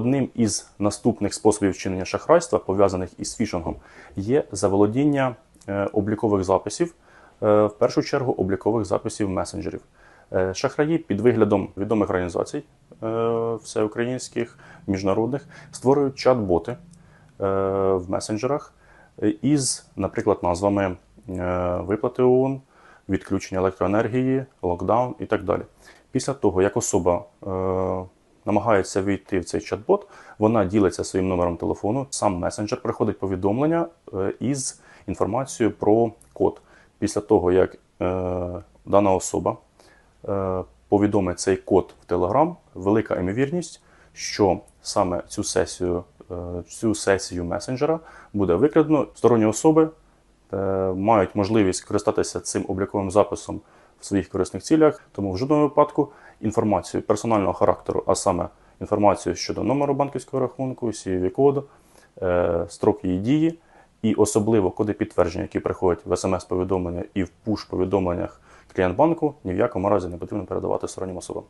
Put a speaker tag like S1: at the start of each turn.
S1: Одним із наступних способів вчинення шахрайства, пов'язаних із фішингом, є заволодіння е, облікових записів, е, в першу чергу облікових записів месенджерів. Е, Шахраї під виглядом відомих організацій всеукраїнських, міжнародних створюють чат-боти в месенджерах із, наприклад, назвами виплати ООН, відключення електроенергії, локдаун і так далі. Після того, як особа намагається війти в цей чат-бот, вона ділиться своїм номером телефону, сам месенджер приходить повідомлення е, із інформацією про код. Після того, як е, дана особа е, повідомить цей код в Telegram, велика ймовірність, що саме цю сесію, цю сесію месенджера буде викрадено. Сторонні особи мають можливість користатися цим обліковим записом в своїх корисних цілях, тому в жодному випадку інформацію персонального характеру, а саме інформацію щодо номеру банківського рахунку, cvv коду е, строк її дії, і особливо коди підтвердження, які приходять в смс-повідомлення і в пуш-повідомленнях клієнт банку, ні в якому разі не потрібно передавати стороннім особам.